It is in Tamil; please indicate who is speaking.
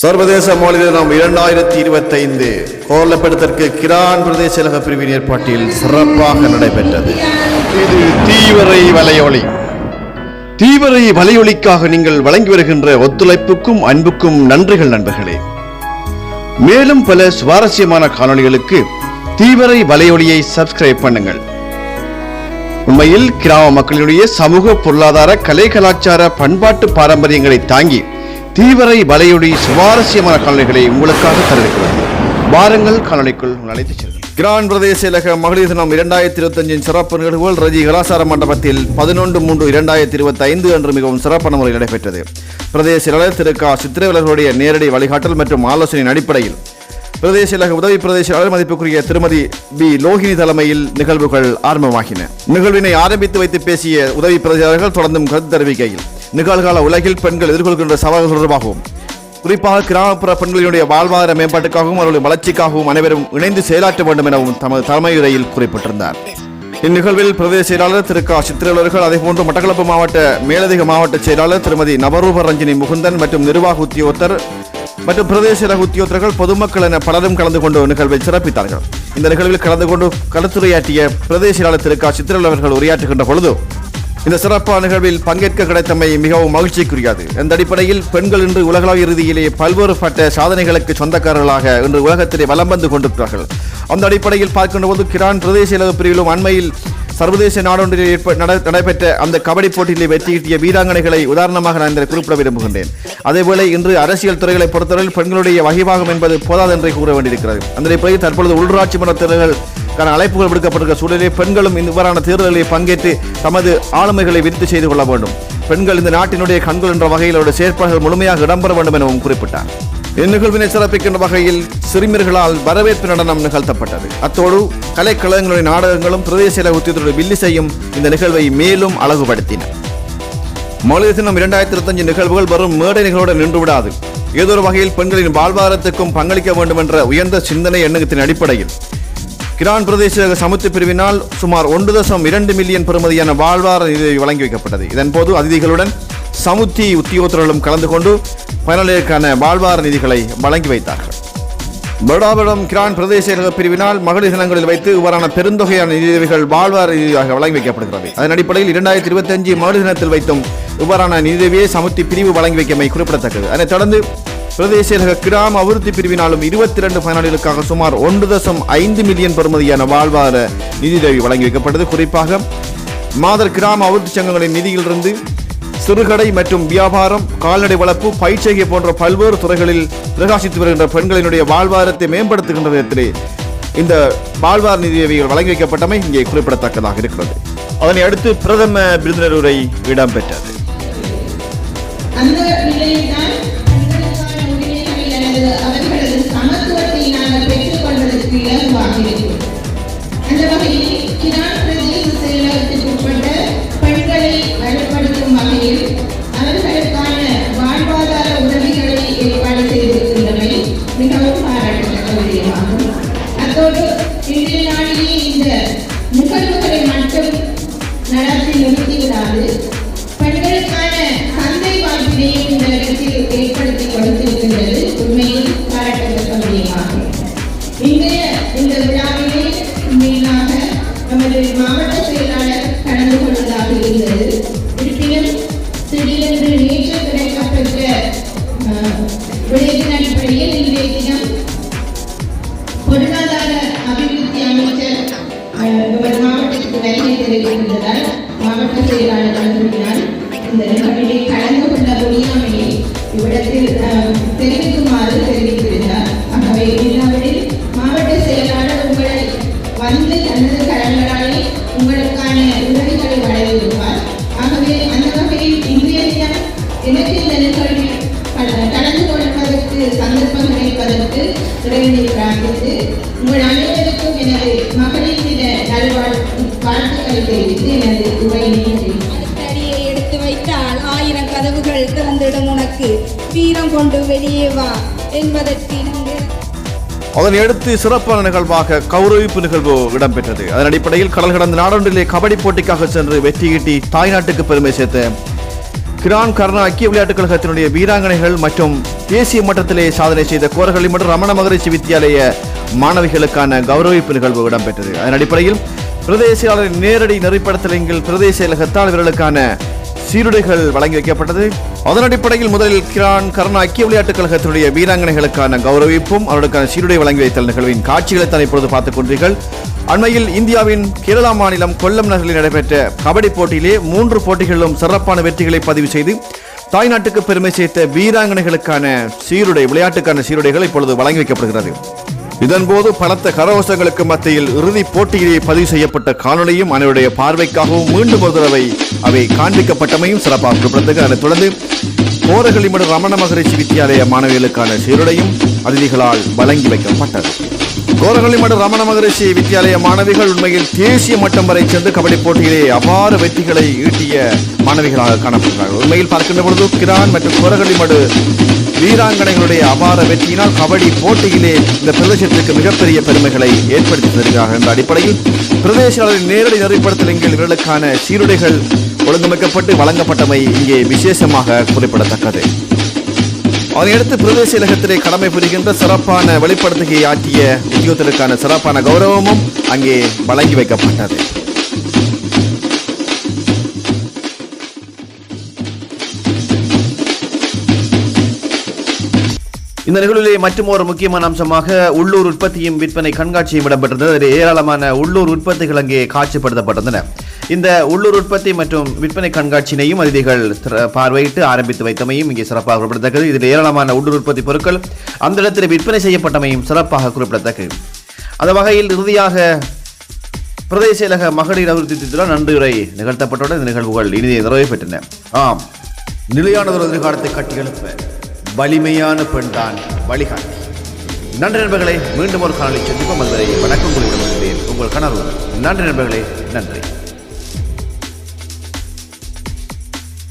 Speaker 1: சர்வதேச மொழியில் நாம் இரண்டாயிரத்தி இருபத்தைந்து கோலப்படத்திற்கு கிரான் பிரதேச பிரிவின் ஏற்பாட்டில் சிறப்பாக நடைபெற்றது. இது தீவிரை வலையொலி. தீவிரை வலையொலிக்காக நீங்கள் வழங்கி வருகின்ற ஒத்துழைப்புக்கும் அன்புக்கும் நன்றிகள் நண்பர்களே. மேலும் பல சுவாரஸ்யமான காணொளிகளுக்கு தீவிரை வலையொலியை சப்ஸ்கிரைப் பண்ணுங்கள். உண்மையில் கிராம மக்களுடைய சமூக பொருளாதார கலை கலாச்சார பண்பாட்டு பாரம்பரியங்களை தாங்கி தீவிரை வலையொலி சுவாரஸ்யமான காணொளிகளை உங்களுக்காக தருகிறது. வாருங்கள் காணொளிக்குள் அழைத்து செல்கிறேன் கிரான் பிரதேச இலக மகளிர் தினம் இரண்டாயிரத்தி இருபத்தஞ்சின் சிறப்பு நிகழ்வுகள் ரஜி கலாசார மண்டபத்தில் பதினொன்று மூன்று இரண்டாயிரத்தி இருபத்தி ஐந்து அன்று மிகவும் சிறப்பான முறையில் நடைபெற்றது. பிரதேச செயலாளர் திரு க. சித்திரவலர்களுடைய நேரடி வழிகாட்டல் மற்றும் ஆலோசனையின் அடிப்படையில் பிரதேச இலக உதவி பிரதேச செயலாளர் மதிப்புக்குரிய திருமதி பி. லோகினி தலைமையில் நிகழ்வுகள் ஆரம்பமாகின. நிகழ்வினை ஆரம்பித்து வைத்து பேசிய உதவி பிரதேசர்கள் தொடர்ந்தும் கருத்து தெரிவிக்கையில் நிகழ்கால உலகில் பெண்கள் எதிர்கொள்கின்ற சவால்கள் தொடர்பாகவும் குறிப்பாக கிராமப்புற பெண்களினுடைய வாழ்வாதார மேம்பாட்டுக்காகவும் அவர்களுடைய வளர்ச்சிக்காகவும் அனைவரும் இணைந்து செயலாற்ற வேண்டும் எனவும் தமது தலைமையுரையில் குறிப்பிட்டிருந்தார். இந்நிகழ்வில் பிரதேச செயலாளர் திரு கா. சித்திரவர்கள் அதேபோன்று மட்டக்களப்பு மாவட்ட மேலதிக மாவட்ட செயலாளர் திருமதி நவரூப ரஞ்சினி முகுந்தன் மற்றும் நிர்வாக உத்தியோகத்தர் மற்றும் பிரதேச உத்தியோகத்தர்கள் பொதுமக்கள் என பலரும் கலந்து கொண்டு நிகழ்வை சிறப்பித்தார்கள். இந்த நிகழ்வில் கலந்து கொண்டு கலந்துரையாற்றிய பிரதேச செயலாளர் திரு கா. சித்திரவர்கள் உரையாற்றுகின்ற பொழுது இந்த சிறப்பான நிகழ்வில் பங்கேற்க கிடைத்தமை மிகவும் மகிழ்ச்சிக்குரியது. இந்த அடிப்படையில் பெண்கள் இன்று உலகளாவிய ரீதியிலே பல்வேறுபட்ட சாதனைகளுக்கு சொந்தக்காரர்களாக இன்று உலகத்திலே வலம் வந்து கொண்டிருக்கிறார்கள். அந்த அடிப்படையில் பார்க்கின்ற போது கிரான் பிரதேச இலவு பிரிவிலும் அண்மையில் சர்வதேச நாடொன்றில் ஏற்ப- நடைபெற்ற அந்த கபடி போட்டியிலே வெற்றியீட்டிய வீராங்கனைகளை உதாரணமாக நான் இதில் குறிப்பிட விரும்புகின்றேன். அதேவேளை இன்று அரசியல் துறைகளை பொறுத்தவரையில் பெண்களுடைய வகிபாகம் என்பது போதாது என்றே கூற வேண்டியிருக்கிறது. அந்த அடிப்படையில் தற்பொழுது உள்ளூராட்சி மன்ற தேர்தல்களுக்கான அழைப்புகள் விடுக்கப்பட்டிருக்க சூழலில் பெண்களும் இவ்வாறான தேர்தலில் பங்கேற்று தமது ஆளுமைகளை விருத்தி செய்து கொள்ள வேண்டும். பெண்கள் இந்த நாட்டினுடைய கண்கள் என்ற வகையில் அவருடைய செயற்பாடுகள் முழுமையாக இடம்பெற வேண்டும் எனவும் குறிப்பிட்டார். இந்நிகழ்வினை சிறப்பிக்கின்ற வகையில் சிறுமியர்களால் வரவேற்பு நடனம் நிகழ்த்தப்பட்டது. அத்தோடு கலைக்கழகங்களுடைய நாடகங்களும் பிரதேச செயலக வில்லிசையும் இந்த நிகழ்வை மேலும் அழகுபடுத்தின. மொழி தினம் இரண்டாயிரத்தி இருபத்தஞ்சு நிகழ்வுகள் வரும் மேடை நிகழ்வுடன் நின்று விடாது. ஏதோ ஒரு வகையில் பெண்களின் வாழ்வாதாரத்துக்கும் பங்களிக்க வேண்டும் என்ற உயர்ந்த சிந்தனை எண்ணத்தின் அடிப்படையில் கிரான் பிரதேச சமுத்திர பிரிவினால் சுமார் ஒன்று தசம் இரண்டு மில்லியன் பெறுமதியான வாழ்வார நிதி வழங்கி வைக்கப்பட்டது. இதன்போது அதிதிகளுடன் சமுத்தி உத்தியோகத்தர்களும் கலந்து கொண்டு பயனாளிகளுக்கான வாழ்வார நிதிகளை வழங்கி வைத்தார்கள். படாபடம் கிரான் பிரதேச பிரிவினால் மகளிர் தினங்களில் வைத்து இவ்வாறான பெருந்தொகையான நிதியுதவிகள் வாழ்வார நிதியாக வழங்கி வைக்கப்படுகிறது. அதன் அடிப்படையில் இரண்டாயிரத்தி இருபத்தஞ்சு மகளிர் தினத்தில் வைத்தும் இவ்வாறான நிதியுதவியை சமுத்தி பிரிவு வழங்கி வைக்கமை குறிப்பிடத்தக்கது. அதனைத் தொடர்ந்து பிரதேச கிராம அபிவிருத்தி பிரிவினாலும் இருபத்தி இரண்டு பயனாளிகளுக்காக சுமார் ஒன்று தசம் ஐந்து மில்லியன் பெறுமதியான வாழ்வாதார நிதியுதவி வழங்கி வைக்கப்பட்டது. குறிப்பாக மாதர் கிராம அபிவிருத்தி சங்கங்களின் நிதியிலிருந்து சிறுகடை மற்றும் வியாபாரம் கால்நடை வளர்ப்பு பயிற்சிகை போன்ற பல்வேறு துறைகளில் பிரகாசித்து வருகின்ற பெண்களினுடைய வாழ்வாதாரத்தை மேம்படுத்துகின்ற விதத்திலே இந்த வாழ்வார் நிதியுதவிகள் வழங்கி வைக்கப்பட்டமை இங்கே குறிப்பிடத்தக்கதாக இருக்கிறது. அதனை அடுத்து பிரதம விருந்தினர் உரை இடம்பெற்றது
Speaker 2: அந்த நிலையில்தான் நுகர்வுகளை மட்டும் நடத்தி நிறுத்திவிடாது. பெண்களுக்கான சந்தை வாய்ப்பினையும் இந்த இடத்தில் ஏற்படுத்தி கொடுத்திருக்கின்றது. உண்மையில் பாராட்டத்தக்க விடயமாகும். இன்றைய இந்த இருந்ததால் மாவட்ட செயலாளர் அனுப்பினால் இந்த நிகழ்விலே கலந்து கொள்ள முடியாமையை இவ்விடத்தில் தெரிவிக்குமாறு தெரிவித்திருந்தார் ஆகவே இல்லாவிடில் மாவட்ட செயலாளர் உங்களை வந்து தனது கரங்களாலே உங்களுக்கான உதவிகளை வழங்கியிருப்பார். ஆகவே அந்த வகையில் இன்றைய தினம் எனக்கு இந்த நிகழ்வில் கலந்து கொள்வதற்கு சந்தர்ப்பம் கிடைப்பதற்கு இறைவனை பிரார்த்தித்து உங்கள் அனைவருக்கும் எனது மகளிர் தெரிவித்து எனது உரையினை
Speaker 3: எடுத்து வைத்தால் ஆயிரம் கதவுகள் திறந்திடும் உனக்கு. வீரம் கொண்டு வெளியே வா என்பதற்கு
Speaker 1: அதனை அடுத்து சிறப்பான நிகழ்வாக கௌரவிப்பு நிகழ்வு இடம்பெற்றது. அதன் அடிப்படையில் கடல் கடந்த நாடொன்றிலே கபடி போட்டிக்காக சென்று வெற்றியீட்டி தாய்நாட்டுக்கு பெருமை சேர்த்த கிரான் கர்ணா ஐக்கிய விளையாட்டுக் கழகத்தினுடைய வீராங்கனைகள் மற்றும் தேசிய மட்டத்திலே சாதனை செய்த கோரகளி மற்றும் ரமண மகரிஷி வித்தியாலய மாணவிகளுக்கான கௌரவிப்பு நிகழ்வு இடம்பெற்றது. அதன் அடிப்படையில் பிரதேசியாளரின் நேரடி நெறிப்படுத்தலில் பிரதேச செயலகத்தால் இவர்களுக்கான சீருடைகள் வழங்கி வைக்கப்பட்டது. அதன் அடிப்படையில் முதலில் கிரான் கர்ணா ஐக்கிய விளையாட்டுக் கழகத்தினுடைய வீராங்கனைகளுக்கான கௌரவிப்பும் அவர்களுக்கான சீருடை வழங்கி வைத்தல் நிகழ்வின் காட்சிகளை தான் இப்பொழுது பார்த்துக் கொண்டீர்கள். அண்மையில் இந்தியாவின் கேரளா மாநிலம் கொல்லம் நகரில் நடைபெற்ற கபடி போட்டியிலே மூன்று போட்டிகளிலும் சிறப்பான வெற்றிகளை பதிவு செய்து தாய்நாட்டுக்கு பெருமை சேர்த்த வீராங்கனைகளுக்கான சீருடை விளையாட்டுக்கான சீருடைகள் இப்பொழுது வழங்கி வைக்கப்படுகிறது. இதன்போது பலத்த கரவசங்களுக்கு மத்தியில் இறுதிப் போட்டியிலே பதிவு செய்யப்பட்ட காணொலியும் அனைவருடைய பார்வைக்காகவும் மீண்டும் ஒரு தடவை அவை காண்பிக்கப்பட்டமையும் சிறப்பாக குறிப்பிடத்தக்க அதனைத் தொடர்ந்து கோரகளிமடு ரமண மகரிஷி வித்தியாலய மாணவிகளுக்கான சீருடையும் அதிதிகளால் வழங்கி வைக்கப்பட்டது. கோரகளிமடு ரமண மகரிஷி வித்தியாலய மாணவிகள் உண்மையில் தேசிய மட்டம் வரை சென்று கபடி போட்டியிலே அபார வெற்றிகளை ஈட்டிய மாணவிகளாக காணப்படுகிறார்கள் உண்மையில் பார்க்கின்ற பொழுது கிரான் மற்றும் கோரகளிமடு வீராங்கனைகளுடைய அபார வெற்றியினால் கபடி போட்டியிலே இந்த பிரதேசத்திற்கு மிகப்பெரிய பெருமைகளை ஏற்படுத்தி தருகிறார்கள் என்ற அடிப்படையில் பிரதேசங்களின் நேரடி நெறிப்படுத்தல் எங்கள் இவர்களுக்கான சீருடைகள் ஒழுங்கமைக்கப்பட்டு வழங்கப்பட்டமை இங்கே விசேஷமாக குறிப்பிடத்தக்கது. அதனையடுத்து பிரதேச இலகத்திலே கடமை புரிகின்ற சிறப்பான வெளிப்படுத்துகையை ஆற்றிய உத்தியோகத்திற்கான சிறப்பான கௌரவமும் அங்கே வழங்கி வைக்கப்பட்டது. இந்த நிகழ்விலே மற்றும் ஒரு முக்கியமான அம்சமாக உள்ளூர் உற்பத்தியும் விற்பனை கண்காட்சியும் இடம்பெற்றது. அதில் ஏராளமான உள்ளூர் உற்பத்திகள் அங்கே காட்சிப்படுத்தப்பட்டிருந்தன இந்த உள்ளூர் உற்பத்தி மற்றும் விற்பனை கண்காட்சியினையும் அதிதிகள் பார்வையிட்டு ஆரம்பித்து வைத்தமையும் இங்கே சிறப்பாக குறிப்பிடத்தக்கது. இதில் ஏராளமான உள்ளூர் உற்பத்தி பொருட்கள் அந்த இடத்தில் விற்பனை செய்யப்பட்டமையும் சிறப்பாக குறிப்பிடத்தக்கது. அந்த வகையில் இறுதியாக பிரதேச இலக மகளிர் அபிவிருத்தி திட்டத்தில் நன்றியுரை நிகழ்த்தப்பட்டுள்ள இந்த நிகழ்வுகள் இனிதே நிறைவு பெற்றன. ஆம். நிலையானதொரு எதிர்காலத்தை கட்டியெழுப்ப வலிமையான பெண்தான் வழிகாட்டி. நன்றி நண்பர்களே மீண்டும் ஒரு காணொலி சந்திப்போம். அதுவரை வணக்கம் கூறிவிட உங்கள் கணவர் நன்றி நண்பர்களே நன்றி.